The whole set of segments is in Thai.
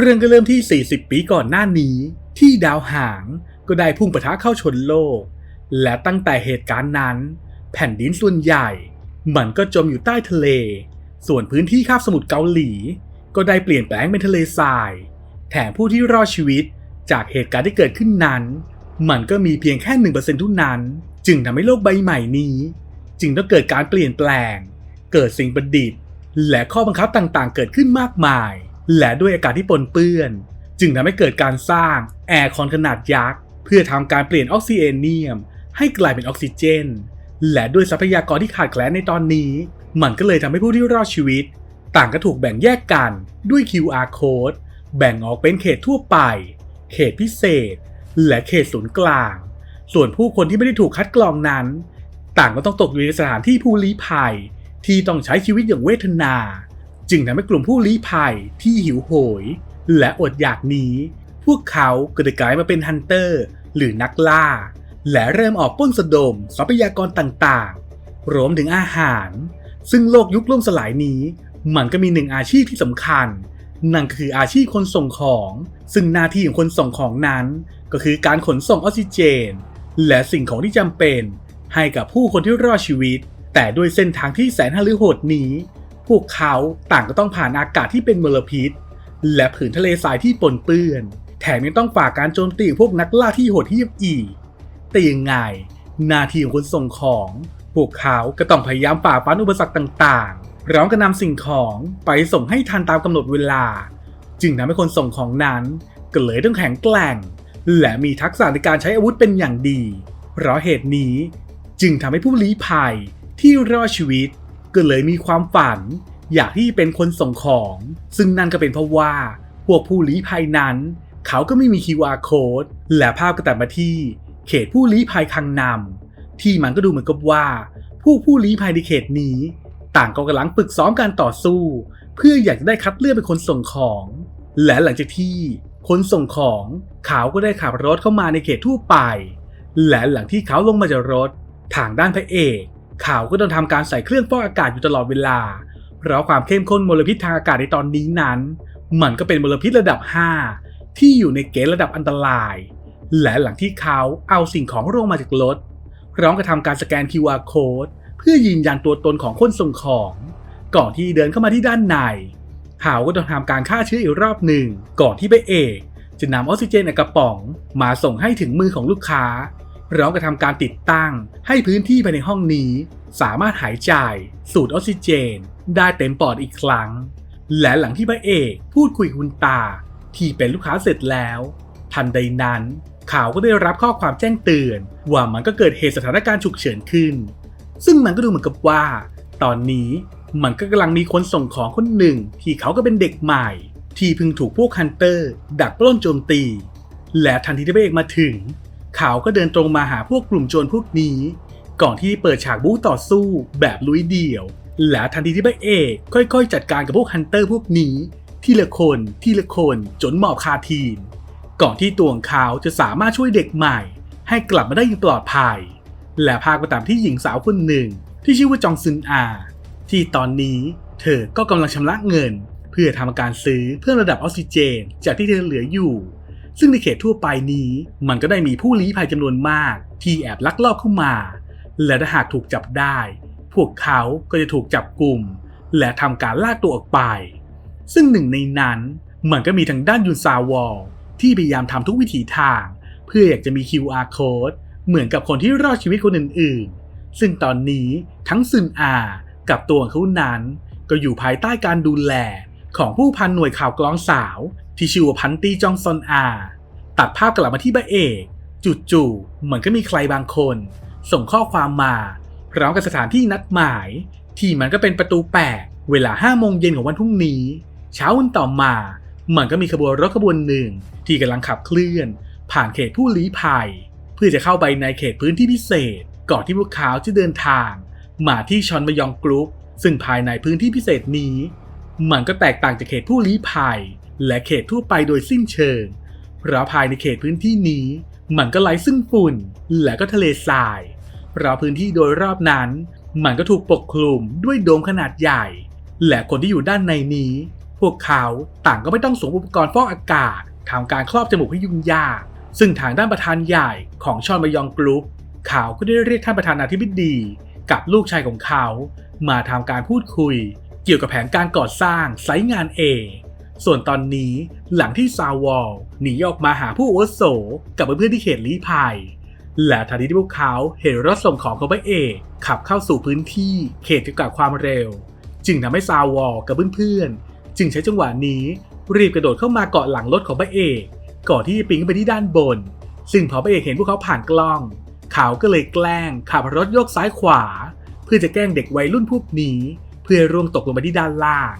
เรื่องก็เริ่มที่ 40 ปีก่อนหน้านี้ ที่ดาวหางก็ได้พุ่งปะทะเข้าชนโลก และตั้งแต่เหตุการณ์นั้น แผ่นดินส่วนใหญ่ มันก็จมอยู่ใต้ทะเล ส่วนพื้นที่คาบสมุทรเกาหลี ก็ได้เปลี่ยนแปลงเป็นทะเลทราย แถมผู้ที่รอดชีวิตจากเหตุการณ์ที่เกิดขึ้นนั้น มันก็มีเพียงแค่หนึ่งเปอร์เซ็นทุนั้น จึงทำให้โลกใบใหม่นี้ จึงต้องเกิดการเปลี่ยนแปลง เกิดสิ่งประดิษฐ์ และข้อบังคับต่างๆ เกิดขึ้นมากมาย และด้วยอากาศที่ปนเปื้อน จึงทำให้เกิดการสร้างแอร์คอนขนาดยักษ์ เพื่อทำการเปลี่ยนออกซิเจเนียม ให้กลายเป็นออกซิเจน และด้วยทรัพยากรที่ขาดแคลนในตอนนี้ มันก็เลยทำให้ผู้ที่รอดชีวิต ต่างก็ถูกแบ่งแยกกันด้วย QR code แบ่งออกเป็นเขตทั่วไป เขตพิเศษ และเขตศูนย์กลาง ส่วนผู้คนที่ไม่ได้ถูกคัดกรองนั้น ต่างก็ต้องตกอยู่ในสถานที่ผู้ลี้ภัย ที่ต้องใช้ชีวิตอย่างเวทนา จึงทำให้กลุ่มผู้ลี้ภัยที่หิวโหย และอดอยากนี้ พวกเขาก็ได้กลายมาเป็นฮันเตอร์ หรือนักล่า และเริ่มออกป้นสะดมทรัพยากรต่างๆ รวมถึงอาหาร ซึ่งโลกยุคล่มสลายนี้ มันก็มีหนึ่งอาชีพที่สำคัญ นั่นคืออาชีพคนส่งของ ซึ่งหน้าที่ของคนส่งของนั้น ก็คือการขนส่งออกซิเจน และสิ่งของที่จำเป็น ให้กับผู้คนที่รอดชีวิต แต่ด้วยเส้นทางที่แสนหฤโหดนี้ พวกเขาต่างก็ต้องผ่านอากาศที่เป็นมลพิษ และผืนทะเลทรายที่ปนเปื้อน แถมยังต้องฝ่าการโจมตีพวกนักล่าที่โหดเหี้ยมอีก แต่ยังไงนาทีของคนส่งของ พวกเขาก็ต้องพยายามฝ่าฟันอุปสรรคต่างๆพร้อมกับนำสิ่งของไปส่งให้ทันตามกำหนดเวลา จึงทำให้คนส่งของนั้นก็เลยต้องแข็งแกร่ง และมีทักษะในการใช้อาวุธเป็นอย่างดี เพราะเหตุนี้จึงทำให้ผู้ลี้ภัยที่รอดชีวิต ก็เลยมีความฝัน อยากที่เป็นคนส่งของ ซึ่งนั่นก็เป็นเพราะว่าพวกผู้ลี้ภัยนั้น เขาก็ไม่มี QR code และภาพก็ตัดมาที่ เขตผู้ลี้ภัยคังนำที่มันก็ดูเหมือนกับว่า ผู้ผู้ลี้ภัยในเขตนี้ ต่างก็กำลังฝึกซ้อมการต่อสู้ เพื่ออยากจะได้คัดเลือกเป็นคนส่งของ และหลังจากที่คนส่งของเขาก็ได้ขับรถเข้ามาในเขตทั่วไป และหลังที่เขาลงมาจากรถ ทางด้านพระเอก ขาก็ต้องทำการใส่เครื่องฟอกอากาศอยู่ตลอดเวลา เพราะความเข้มข้นมลพิษทางอากาศในตอนนี้นั้น มันก็เป็นมลพิษระดับ 5 ที่อยู่ในเกณฑ์ระดับอันตราย และหลังที่เขาเอาสิ่งของลงมาจากรถพร้อมกับทำการสแกน QR code เพื่อยืนยันตัวตนของคนส่งของ ก่อนที่เดินเข้ามาที่ด้านในเขาก็ต้องทำการฆ่าเชื้ออีกรอบหนึ่ง ก่อนที่ไปเอกจะนำออกซิเจนในกระป๋อง มาส่งให้ถึงมือของลูกค้า พร้อมกับทำการติดตั้ง ให้พื้นที่ภายในห้องนี้ สามารถหายใจสูดออกซิเจน ได้เต็มปอดอีกครั้ง และหลังที่พระเอกพูดคุยคุณตา ที่เป็นลูกค้าเสร็จแล้ว ทันใดนั้นเขาก็ได้รับข้อความแจ้งเตือน ว่ามันก็เกิดเหตุสถานการณ์ฉุกเฉินขึ้น ซึ่งมันก็ดูเหมือนกับว่า ตอนนี้มันก็กำลังมีคนส่งของคนหนึ่ง ที่เขาก็เป็นเด็กใหม่ ที่เพิ่งถูกพวกฮันเตอร์ ดักปล้นโจมตี และทันทีที่พระเอกมาถึง เขาก็เดินตรงมาหาพวกกลุ่มโจรพวกนี้ ก่อนที่เปิดฉากบู๊ต่อสู้แบบลุยเดี่ยว และทันทีที่พระเอกค่อยๆ จัดการกับพวกฮันเตอร์พวกนี้ ทีละคนทีละคนจนหมอบคาทีม ก่อนที่ตัวของเขาจะสามารถช่วยเด็กใหม่ ให้กลับมาได้อย่างปลอดภัย และพาไปตามที่หญิงสาวคนหนึ่ง ที่ชื่อว่าจองซึนอา ที่ตอนนี้เธอก็กำลังชำระเงิน เพื่อทำการซื้อเพิ่มระดับออกซิเจน จากที่เธอเหลืออยู่ ซึ่งในเขตทั่วไปนี้ มันก็ได้มีผู้ลี้ภัยจำนวนมาก ที่แอบลักลอบเข้ามา และถ้าหากถูกจับได้ พวกเขาก็จะถูกจับกลุ่ม และทำการลากตัวออกไป ซึ่งหนึ่งในนั้นมันก็มีทางด้านยุนซาวอลที่พยายามทำทุกวิถีทาง เพื่ออยากจะมี QR code เหมือนกับคนที่รอดชีวิตคนอื่นๆ ซึ่งตอนนี้ทั้งซึนอากับตัวของเขานั้น ก็อยู่ภายใต้การดูแลของผู้พันหน่วยข่าวกล้องสาว ที่ชื่อว่าพันตีจองซอนอา ตัดภาพกลับมาที่บะเอกจู่ๆเหมือนก็มีใครบางคน ส่งข้อความมา พร้อมกับสถานที่นัดหมาย ที่มันก็เป็นประตูแปดเวลา5โมงเย็นของวันพรุ่งนี้ เช้าวันต่อมาเหมันก็มีขบวนรถขบวนหนึ่ง ที่กำลังขับเคลื่อน ผ่านเขตผู้ลี้ภัย เพื่อจะเข้าไปในเขตพื้นที่พิเศษ ก่อนที่พวกเขาจะเดินทาง มาที่ชอนมยองกรุ๊ปซึ่งภายในพื้นที่พิเศษนี้ มันก็แตกต่างจากเขตผู้ลี้ภัย และเขตทั่วไปโดยสิ้นเชิง เพราะภายในเขตพื้นที่นี้ มันก็ไร้ซึ่งฝุ่น และก็ทะเลทราย เพราะพื้นที่โดยรอบนั้น มันก็ถูกปกคลุมด้วยโดมขนาดใหญ่ และคนที่อยู่ด้านในนี้ พวกเขาต่างก็ไม่ต้องสวมอุปกรณ์ฟอกอากาศทำการครอบจมูกให้ยุ่งยาก ซึ่งทางด้านประธานใหญ่ของชอนมายองกรุ๊ปเขาก็ได้เรียกท่านประธานาธิบดีกับลูกชายของเขา มาทำการพูดคุย เกี่ยวกับแผนการก่อสร้างไซต์งานเอ ส่วนตอนนี้หลังที่ซาวอลหนีออกมาหาผู้อาวุโสกับเพื่อนๆที่เขตลี้ภัยและทันทีที่พวกเขาเห็นรถส่งของของพระเอกขับเข้าสู่พื้นที่เขตจำกัดความเร็ว จึงทำให้ซาวอลกับเพื่อนๆ จึงใช้จังหวะนี้รีบกระโดดเข้ามาเกาะหลังรถของพระเอก ก่อนที่จะปีนขึ้นไปที่ด้านบน ซึ่งพอพระเอกเห็นพวกเขาผ่านกล้อง เขาก็เลยแกล้งขับรถโยกซ้ายขวา เพื่อจะแกล้งเด็กวัยรุ่นพวกนี้ เพื่อร่วงตกลงมาที่ด้านล่าง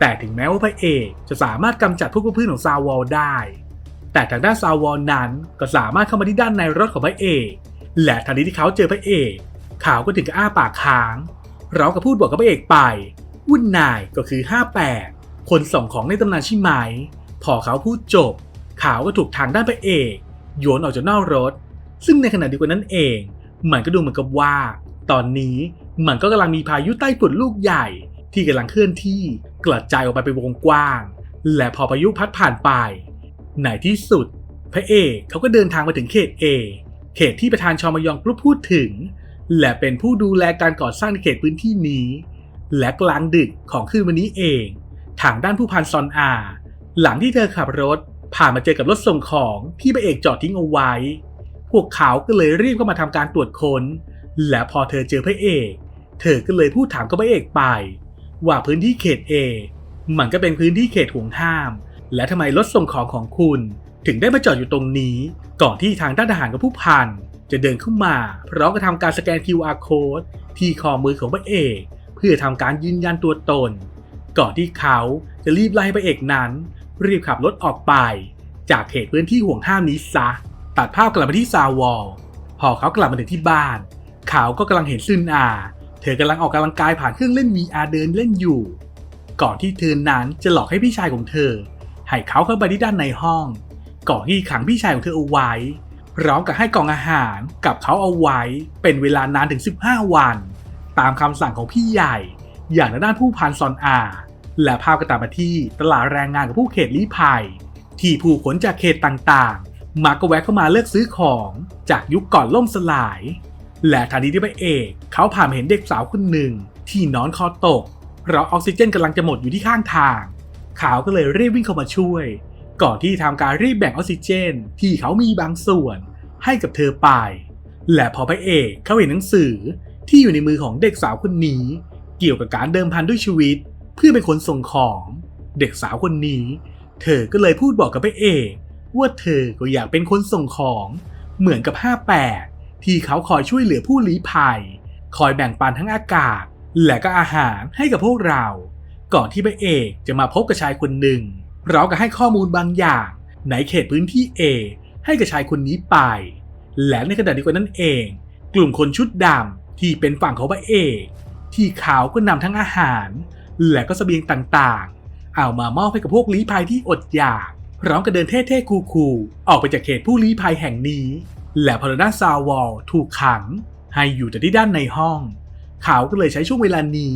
แต่ถึงแม้ว่าพระเอกจะสามารถกำจัดพวกเพื่อนของซาวอลได้ แต่ทางด้านซาวอลนั้นก็สามารถเข้ามาที่ด้านในรถของพระเอก และทันทีที่เขาเจอพระเอกเขาก็ถึงกับอ้าปากค้างร้องกับพูดบอกกับพระเอกไปวุ่นนายก็คือ 58 คนส่งของในตำนานใช่ไหม พอเขาพูดจบเขาก็ถูกทางด้านพระเอกโยนออกจากนอกรถ ซึ่งในขณะเดียวกันนั้นเอง มันก็ดูเหมือนกับว่า ตอนนี้มันก็กำลังมีพายุใต้ฝุ่นลูกใหญ่ที่กำลังเคลื่อนที่ กระจายออกไปเป็นวงกว้าง และพอพายุพัดผ่านไปในที่สุด พระเอกเขาก็เดินทางมาถึงเขต A เขตที่ประธานชอมยองกรุ๊ปพูดถึง และเป็นผู้ดูแลการก่อสร้างในเขตพื้นที่นี้ และกลางดึกของคืนวันนี้เอง ทางด้านผู้พันซอนอา หลังที่เธอขับรถ ผ่านมาเจอกับรถส่งของที่พระเอกจอดทิ้งเอาไว้ พวกเขาก็เลยรีบเข้ามาทำการตรวจค้น และพอเธอเจอพระเอก เธอก็เลยพูดถามกับพระเอกไป ว่าพื้นที่เขต A มันก็เป็นพื้นที่เขตห่วงห้าม และทำไมรถส่งของของคุณ ถึงได้มาจอดอยู่ตรงนี้ ก่อนที่ทางด้านทหารกับผู้พันจะเดินเข้ามาพร้อมกับทำการสแกน QR code ที่คอมือของพระเอก เพื่อทำการยืนยันตัวตน ก่อนที่เขาจะรีบไล่พระเอกนั้น รีบขับรถออกไป จากเขตพื้นที่ห่วงห้ามนี้ซะ ตัดภาพกลับมาที่ซาวอลพอเขากลับมาถึงที่บ้าน เขาก็กำลังเห็นซึนอา ธอกำลังออกกำลังกายผ่านเครื่องเล่น VR เดินเล่นอยู่ ก่อนที่เธอนั้นจะหลอกให้พี่ชายของเธอให้เขาเข้าไปที่ด้านในห้อง ก่อนที่ขังพี่ชายของเธอเอาไว้พร้อมกับให้กล่องอาหารกับเขาเอาไว้เป็นเวลานานถึง 15 วัน ตามคำสั่งของพี่ใหญ่ อย่างด้านผู้พันซอนอา และพากันตามมาที่ตลาดแรงงานกับผู้เขตลี้ภัย ที่ผู้ขนจากเขตต่างๆ มาก็แวะเข้ามาเลือกซื้อของจากยุคก่อนล่มสลาย และทันทีที่พระเอก เขาผ่านเห็นเด็กสาวคนหนึ่ง ที่นอนคอตกเพราะออกซิเจนกำลังจะหมดอยู่ที่ข้างทาง เขาก็เลยรีบวิ่งเข้ามาช่วย ก่อนที่ทำการรีบแบ่งออกซิเจน ที่เขามีบางส่วน ให้กับเธอไป และพอพระเอกเขาเห็นหนังสือที่อยู่ในมือของเด็กสาวคนนี้ เกี่ยวกับการเดิมพันด้วยชีวิต เพื่อเป็นคนส่งของเด็กสาวคนนี้ เธอก็เลยพูดบอกกับพระเอก ว่าเธอก็อยากเป็นคนส่งของเหมือนกับ 58 ที่เขาคอยช่วยเหลือผู้ลี้ภัย คอยแบ่งปันทั้งอากาศ และก็อาหารให้กับพวกเรา ก่อนที่พระเอกจะมาพบกับชายคนหนึ่งพร้อมกับให้ข้อมูลบางอย่างในเขตพื้นที่ A ให้กับชายคนนี้ไป และในขณะเดียวกันนั่นเอง กลุ่มคนชุดดำที่เป็นฝั่งของพระเอก ที่เขาก็นำทั้งอาหาร และก็เสบียงต่างๆ เอามามอบให้กับพวกลี้ภัยที่อดอยากพร้อมกับเดินเท่ๆคูลๆออกไปจากเขตผู้ลี้ภัยแห่งนี้ และพอด้านซาวอลถูกขัง ให้อยู่แต่ที่ด้านในห้อง เขาก็เลยใช้ช่วงเวลานี้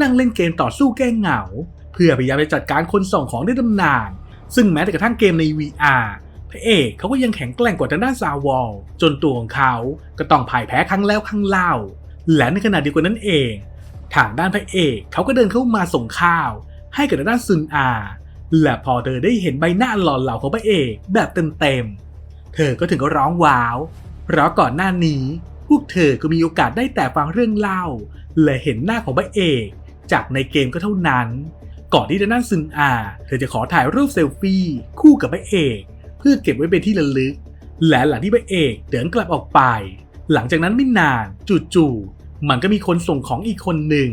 นั่งเล่นเกมต่อสู้แก้เหงา เพื่อพยายามจะจัดการคนส่งของได้ตำนาน ซึ่งแม้แต่กระทั่งเกมใน VR พระเอกเขาก็ยังแข็งแกร่งกว่าทางด้านซาวอลจนตัวของเขาก็ต้องพ่ายแพ้ครั้งแล้วครั้งเล่า และในขณะเดียวกันนั้นเองทางด้านพระเอกเขาก็เดินเข้ามาส่งข้าว ให้กับทางด้านซุนอา และพอเธอได้เห็นใบหน้าหล่อเหลาของพระเอกแบบเต็มๆ เธอก็ถึงก็ร้องว้าว เพราะก่อนหน้านี้ พวกเธอก็มีโอกาสได้แต่ฟังเรื่องเล่า และเห็นหน้าของพระเอกจากในเกมก็เท่านั้น ก่อนที่จะนั่งซึนอา เธอจะขอถ่ายรูปเซลฟี่คู่กับพระเอก เพื่อเก็บไว้เป็นที่ระลึก และหลังที่พระเอกเดินกลับออกไป หลังจากนั้นไม่นานจู่ๆมันก็มีคนส่งของอีกคนหนึ่ง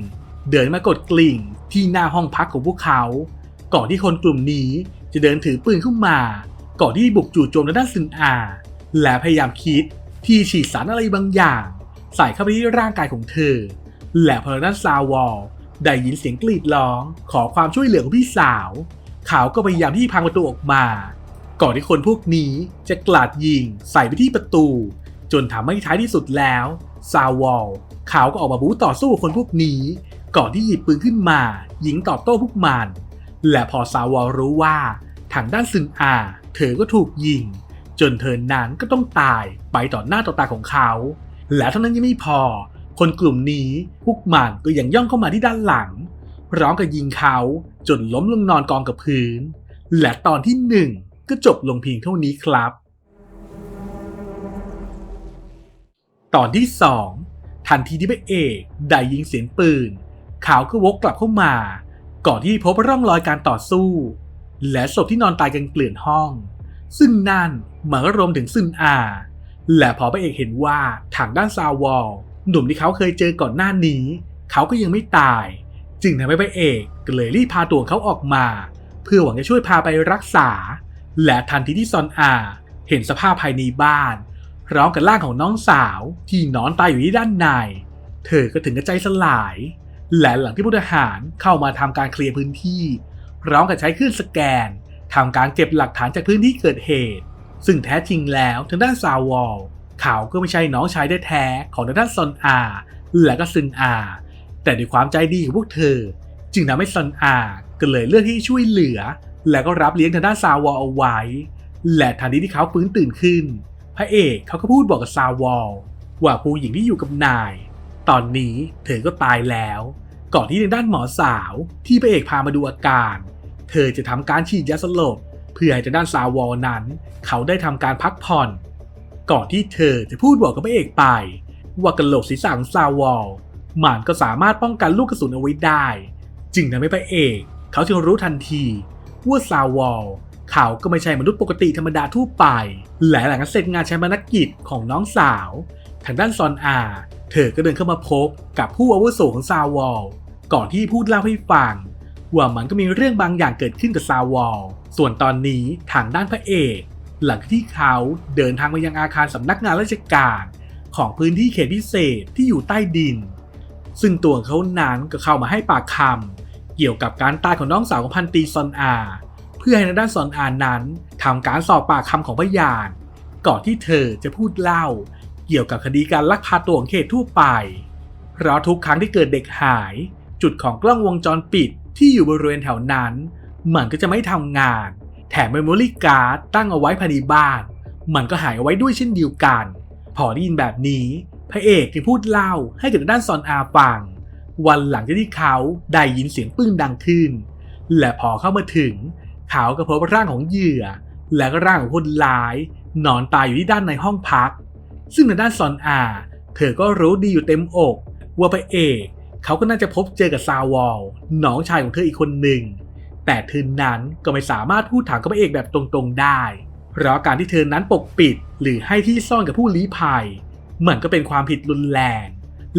เดินมากดกลิ่งที่หน้าห้องพักของพวกเขา ก่อนที่คนกลุ่มนี้จะเดินถือปืนเข้ามา ก่อนที่บุกจู่โจมในด้านซึนอา และพยายามคิดที่ฉีดสารอะไรบางอย่าง ใส่เข้าไปที่ร่างกายของเธอ และพอด้านซาวอลได้ยินเสียงกรีดร้อง ขอความช่วยเหลือของพี่สาว เขาก็พยายามที่พังประตูออกมา ก่อนที่คนพวกนี้จะกลาดยิงใส่ไปที่ประตู จนทำให้ท้ายที่สุดแล้วซาวอลเขาก็ออกมาบู๊ต่อสู้กับคนพวกนี้ ก่อนที่หยิบปืนขึ้นมา ยิงตอบโต้พวกมัน และพอซาวอลรู้ว่า ทางด้านซึนอา เธอก็ถูกยิง จนเธอนั้นก็ต้องตายไปต่อหน้าต่อตาของเขา และเท่านั้นยังไม่พอ คนกลุ่มนี้พวกมันก็ยังย่องเข้ามาที่ด้านหลังพร้อมกับยิงเขาจนล้มลงนอนกองกับพื้น และตอนที่หนึ่งก็จบลงเพียงเท่านี้ครับ ตอนที่สองทันทีที่พระเอกได้ยิงเสียงปืน เขาก็วกกลับเข้ามา ก่อนที่พบร่องรอยการต่อสู้ และศพที่นอนตายกันเกลื่อนห้อง ซึ่งนั่นมันก็รวมถึงซึนอา และพอพระเอกเห็นว่าทางด้านซาวอลหนุ่มที่เขาเคยเจอก่อนหน้านี้ เขาก็ยังไม่ตาย จึงทำให้พระเอกก็เลยรีบพาตัวเขาออกมา เพื่อหวังจะช่วยพาไปรักษา และทันทีที่ซอนอา เห็นสภาพภายในบ้านร้อมกับร่างของน้องสาวที่นอนตายอยู่ที่ด้านใน เธอก็ถึงกับใจสลาย และหลังที่ผู้ทหารเข้ามาทำการเคลียร์พื้นที่ พร้อมกับใช้ครื่องสแกนทำการเก็บหลักฐานจากพื้นที่เกิดเหตุ ซึ่งแท้จริงแล้วทางด้านซาวอลเขาก็ไม่ใช่น้องชายแท้ๆของทางด้านซอนอาและก็ซึนอา แต่ด้วยความใจดีของพวกเธอ จึงทำให้ซอนอาก็เลยเลือกที่ช่วยเหลือ และก็รับเลี้ยงทางด้านซาวอลเอาไว้ และทันทีที่เขาฟื้นตื่นขึ้น พระเอกเขาก็พูดบอกกับซาวอลว่าผู้หญิงที่อยู่กับนาย ตอนนี้เธอก็ตายแล้ว ก่อนที่ทางด้านหมอสาวที่พระเอกพามาดูอาการ เธอจะทำการฉีดยาสลบเพื่อให้ทางด้านซาวอลนั้น เขาได้ทำการพักผ่อน ก่อนที่เธอจะพูดบอกกับพระเอกไป ว่ากระโหลกศีรษะของซาวอลมันก็สามารถป้องกันลูกกระสุนเอาไว้ได้ จึงทำให้พระเอก เขาจึงรู้ทันทีว่าซาวอลเขาก็ไม่ใช่มนุษย์ปกติธรรมดาทั่วไป และหลังจากเสร็จงานชาปนกิจของน้องสาว ทางด้านซอนอา เธอก็เดินเข้ามาพบกับผู้อาวุโสของซาวอลก่อนที่พูดเล่าให้ฟังว่ามันก็มีเรื่องบางอย่างเกิดขึ้นกับซาวอลส่วนตอนนี้ทางด้านพระเอก หลังที่เขาเดินทางมายังอาคารสำนักงานราชการของพื้นที่เขตพิเศษที่อยู่ใต้ดิน ซึ่งตัวเขานั้นก็เข้ามาให้ปากคำเกี่ยวกับการตายของน้องสาวของพันตีซอนอา เพื่อให้ทางด้านซอนอานั้นทำการสอบปากคำของพยาน ก่อนที่เธอจะพูดเล่า เกี่ยวกับคดีการลักพาตัวของเขตทั่วไป เพราะทุกครั้งที่เกิดเด็กหาย จุดของกล้องวงจรปิดที่อยู่บริเวณแถวนั้น มันก็จะไม่ทำงาน แถมเมมโมรี่การ์ดตั้งเอาไว้ภายในบ้าน มันก็หายเอาไว้ด้วยเช่นเดียวกัน พอได้ยินแบบนี้ พระเอกจึงพูดเล่าให้กับด้านซอนอาฟัง วันหลังจากที่เขาได้ยินเสียงปืนดังขึ้น และพอเข้ามาถึง เขาก็พบร่างของเหยื่อ และก็ร่างของคนร้าย นอนตายอยู่ที่ด้านในห้องพัก ซึ่งในด้านซอนอาเธอก็รู้ดีอยู่เต็มอกว่าพระเอกเขาก็น่าจะพบเจอกับซาวอลน้องชายของเธออีกคนหนึ่ง แต่เธอนั้นก็ไม่สามารถพูดถามกับพระเอกแบบตรงๆได้ เพราะการที่เธอนั้นปกปิดหรือให้ที่ซ่อนกับผู้ลี้ภัยมันก็เป็นความผิดรุนแรง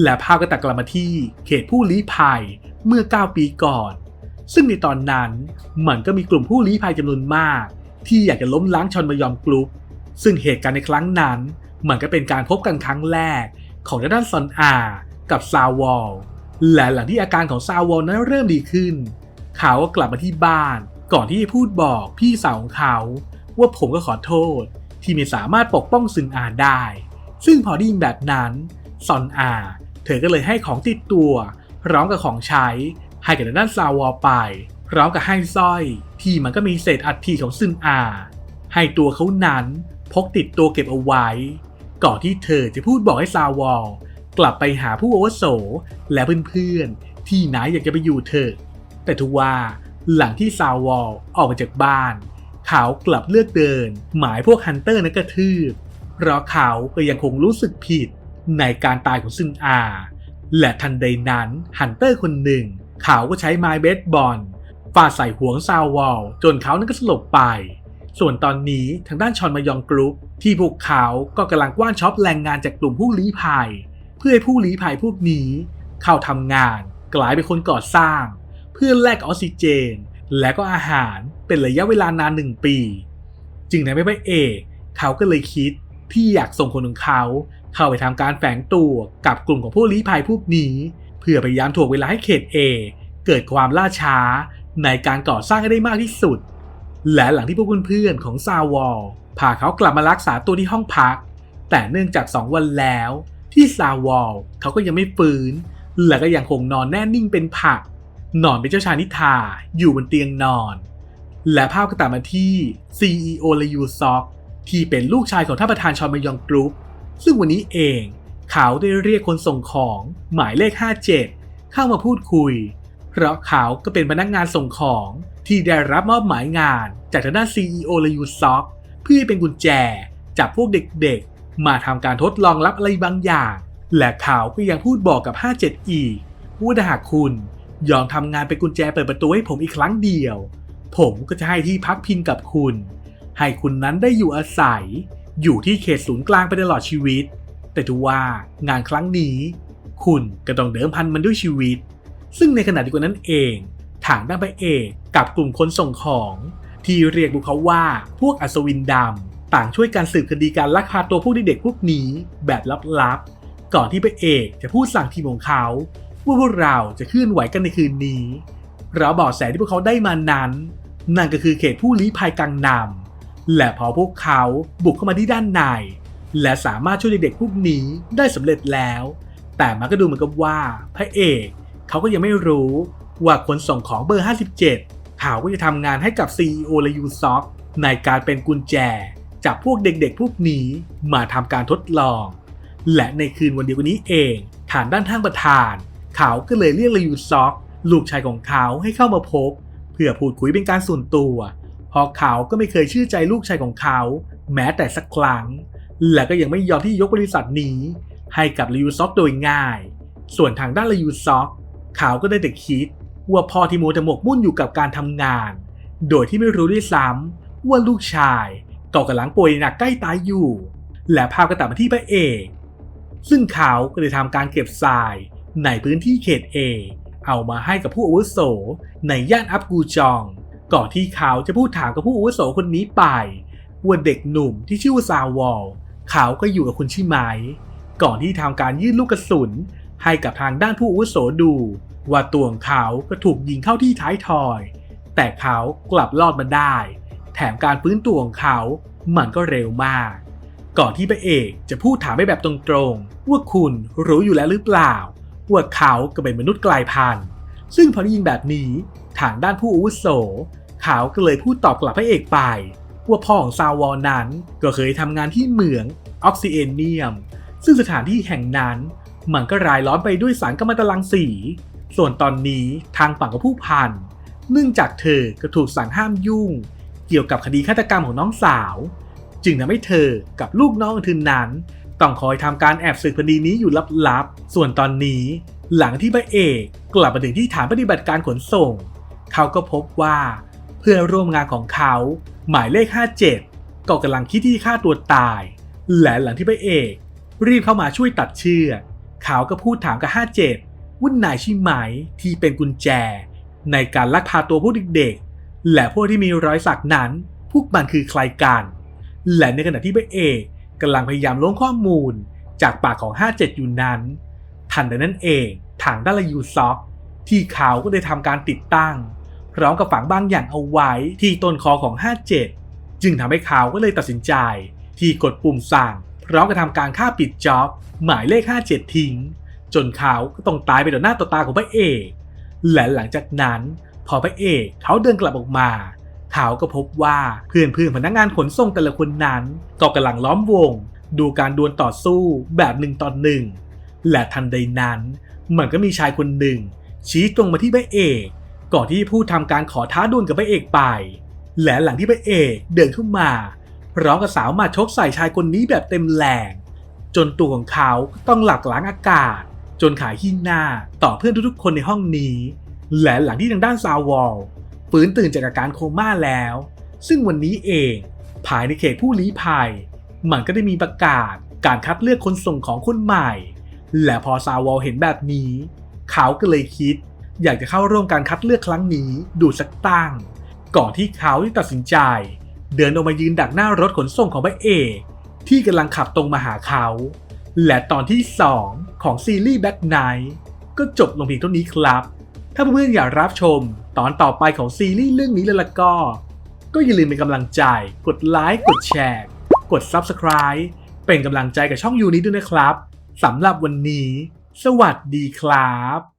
และภาพก็ตัดกลับมาที่เขตผู้ลี้ภัยเมื่อ 9 ปีก่อน ซึ่งในตอนนั้นมันก็มีกลุ่มผู้ลี้ภัยจำนวนมาก ที่อยากจะล้มล้างชอนมายอมกรุ๊ปซึ่งเหตุการณ์ในครั้งนั้น มันก็เป็นการพบกันครั้งแรกของด้านซอนอากับซาวอลและหลังที่อาการของซาวอลนั้นเริ่มดีขึ้น เขาก็กลับมาที่บ้านก่อนที่จะพูดบอกพี่สาวของเขา ว่าผมก็ขอโทษที่ไม่สามารถปกป้องซึนอาได้ ซึ่งพอได้ยินแบบนั้นซอนอา เธอก็เลยให้ของติดตัวพร้อมกับของใช้ให้กับด้านซาวอลไป พร้อมกับให้สร้อยที่มันก็มีเศษอัฐิของซึนอา ให้ตัวเขานั้นพกติดตัวเก็บเอาไว้ ก่อนที่เธอจะพูดบอกให้ซาวอลกลับไปหาผู้อาวุโสและเพื่อนๆ ที่นายอยากจะไปอยู่เถอแต่ทว่าหลังที่ซาวอลออกมาจากบ้าน เขากลับเลือกเดิน หมายพวกฮันเตอร์นั้นกระทืบเพราะเขาก็ยังคงรู้สึกผิดในการตายของซึนอา และทันใดนั้นฮันเตอร์คนหนึ่ง เขาก็ใช้ไม้เบสบอลฟาดใส่หัวของซาวอลจนเขานั้นก็สลบไป ส่วนตอนนี้ทางด้านชอนมายองกรุ๊ปที่พวกเขาก็กำลังกว้านช็อปแรงงานจากกลุ่มผู้ลี้ภัย เพื่อให้ผู้ลี้ภัยพวกนี้ เข้าทำงานกลายเป็นคนก่อสร้าง เพื่อแลกออกซิเจน และก็อาหารเป็นระยะเวลานานหนึ่งปี จึงในไม่ไปเอกเขาก็เลยคิดที่อยากส่งคนของเขา เข้าไปทำการแฝงตัวกับกลุ่มของผู้ลี้ภัยพวกนี้ เพื่อพยายามถ่วงเวลาให้เขต A เกิดความล่าช้าในการก่อสร้างให้ได้มากที่สุด และหลังที่พวกเพื่อนๆของซาวอลพาเขากลับมารักษาตัวที่ห้องพัก แต่เนื่องจาก 2 วันแล้วที่ซาวอลเขาก็ยังไม่ฟื้น และก็ยังคงนอนแน่นิ่งเป็นผัก นอนเป็นเจ้าชายนิทาอยู่บนเตียงนอน และภาพก็ตัดมาที่ CEO เลยูซอกที่เป็นลูกชายของท่านประธานชอนมยองกรุ๊ป ซึ่งวันนี้เองเขาได้เรียกคนส่งของหมายเลข 57 เข้ามาพูดคุย เพราะเขาก็เป็นพนักงานส่งของ ที่ได้รับมอบหมายงานจากทางด้าน CEO เลยูซอกเพื่อเป็นกุญแจจับพวกเด็กๆ มาทำการทดลองรับอะไรบางอย่าง และเขาก็ยังพูดบอกกับ 57 อีกว่าถ้าหากคุณยอมทำงานเป็นกุญแจเปิดประตูให้ผมอีกครั้งเดียว ผมก็จะให้ที่พักพิงกับคุณ ให้คุณนั้นได้อยู่อาศัย อยู่ที่เขตศูนย์กลางไปตลอดชีวิต แต่ถือว่างานครั้งนี้ คุณก็ต้องเดิมพันมันด้วยชีวิต ซึ่งในขณะเดียวกันนั้นเอง ทางด้านพระเอกกับกลุ่มคนส่งของ ที่เรียกพวกเขาว่าพวกอัศวินดำต่างช่วยกันสืบคดีการลักพาตัวพวกเด็กๆพวกนี้แบบลับๆ ก่อนที่พระเอกจะพูดสั่งทีมของเขาว่าพวกเราจะเคลื่อนไหวกันในคืนนี้ เราบาะแสที่พวกเขาได้มานั้น นั่นก็คือเขตผู้ลี้ภัยกลางนำและพอพวกเขาบุกเข้ามาที่ด้านใน และสามารถช่วยเด็กๆพวกนี้ได้สำเร็จแล้ว แต่มันก็ดูเหมือนกับว่าพระเอกเขาก็ยังไม่รู้ ว่าคนส่งของเบอร์ 57 เขาก็จะทำงานให้กับ CEO และยูซอกในการเป็นกุญแจจับพวกเด็กๆ พวกนี้มาทำการทดลอง และในคืนวันเดียวกันนี้เองฐานด้านทางประธาน เขาก็เลยเรียกเลยูซอกลูกชายของเขาให้เข้ามาพบ เพื่อพูดคุยเป็นการส่วนตัวเพราะเขาก็ไม่เคยเชื่อใจลูกชายของเขา แม้แต่สักครั้ง และก็ยังไม่ยอมที่ยกบริษัทนี้ ให้กับเลยูซอกโดยง่าย ส่วนทางด้านเลยูซอกเขาก็ได้แต่คิด ว่าพ่อที่มัวแต่หมกมุ่นอยู่กับการทำงาน โดยที่ไม่รู้ด้วยซ้ำว่าลูกชายก็กำลังป่วยหนักใกล้ตายอยู่ และภาพก็ตัดมาที่พระเอก ซึ่งเขาก็ได้ทำการเก็บทรายในพื้นที่เขต A เอามาให้กับผู้อาวุโส ในย่านอับกูจอง ก่อนที่เขาจะพูดถามกับผู้อาวุโสคนนี้ไปว่าเด็กหนุ่มที่ชื่อว่าซาวอลเขาก็อยู่กับคุณใช่ไหม ก่อนที่ทำการยื่นลูกกระสุนให้กับทางด้านผู้อาวุโสดู ว่าตัวของเขาก็ถูกยิงเข้าที่ท้ายทอย แต่เขากลับรอดมาได้ แถมการฟื้นตัวของเขา มันก็เร็วมาก ก่อนที่พระเอกจะพูดถามไปแบบตรงๆ ว่าคุณรู้อยู่แล้วหรือเปล่า ว่าเขาก็เป็นมนุษย์กลายพันธุ์ ซึ่งพอได้ยินแบบนี้ทางด้านผู้อาวุโส เขาก็เลยพูดตอบกลับพระเอกไป ว่าพ่อของซาวอนั้นก็เคยทำงานที่เหมืองออกซิเอเนียม ซึ่งสถานที่แห่งนั้นมันก็รายล้อมไปด้วยสารกัมมันตรังสี ส่วนตอนนี้ทางฝั่งของผู้พัน เนื่องจากเธอก็ถูกสั่งห้ามยุ่ง เกี่ยวกับคดีฆาตกรรมของน้องสาว จึงทำให้เธอกับลูกน้องอื่นนั้น ต้องคอยทำการแอบสืบคดีนี้อยู่ลับๆ ส่วนตอนนี้หลังที่พระเอกกลับมาถึงที่ฐานปฏิบัติการขนส่ง เขาก็พบว่าเพื่อนร่วมงานของเขาหมายเลข 57 ก็กำลังคิดที่ฆ่าตัวตาย และหลังที่พระเอก รีบเข้ามาช่วยตัดเชือกเขาก็พูดถามกับ 57 ว่านายใช่ไหมที่เป็นกุญแจ ในการลักพาตัวพวกเด็กๆ และพวกที่มีรอยสักนั้น พวกมันคือใครกัน และในขณะที่พระเอกกำลังพยายามล้วงข้อมูลจากปากของ 57 อยู่นั้น ทันใดนั้นเองทางด้านละยูซอกที่เขาก็ได้ทำการติดตั้ง พร้อมกับฝังบางอย่างเอาไว้ที่ต้นคอของ 57 จึงทำให้เขาก็เลยตัดสินใจที่กดปุ่มสั่ง พร้อมกับทำการฆ่าปิดจ็อบหมายเลข 57 ทิ้ง จนเขาก็ต้องตายไปต่อหน้าต่อตาของพระเอก และหลังจากนั้นพอพระเอกเขาเดินกลับออกมา เขาก็พบว่าเพื่อนเพื่อนพนักงานขนส่งแต่ละคนนั้นก็กำลังล้อมวง ดูการดวลต่อสู้แบบหนึ่งต่อหนึ่งและทันใดนั้น มันก็มีชายคนหนึ่ง ชี้ตรงมาที่พระเอก ก่อนที่ผู้ทำการขอท้าดวลกับพระเอกไป และหลังที่พระเอกเดินเข้ามาพร้อมกับสาวมาชกใส่ชายคนนี้แบบเต็มแรงจนตัวของเขาต้องหลักหล้างอากาศ จนขายขี้หน้าต่อเพื่อนทุกๆ คนในห้องนี้ และหลังที่ทางด้านซาวอลฟื้นตื่นจากอาการโคม่าแล้ว ซึ่งวันนี้เองภายในเขตผู้ลี้ภัย มันก็ได้มีประกาศการคัดเลือกคนส่งของคนใหม่ และพอซาวอลเห็นแบบนี้ เขาก็เลยคิด อยากจะเข้าร่วมการคัดเลือกครั้งนี้ดูสักตั้ง ก่อนที่เขาที่ตัดสินใจ เดินออกมายืนดักหน้ารถขนส่งของพระเอกที่กำลังขับตรงมาหาเขา และตอนที่ 2 ของซีรีส์แบ็คไนท์ก็จบลงเพียงเท่านี้ครับ ถ้าเพื่อนๆอยากรับชมตอนต่อไปของซีรีส์เรื่องนี้แลยละก็ ก็อย่าลืมเป็นกำลังใจ กดไลค์ กดแชร์ กด Subscribe เป็นกำลังใจกับช่องยูนี้ด้วยนะครับสำหรับวันนี้ สวัสดีครับ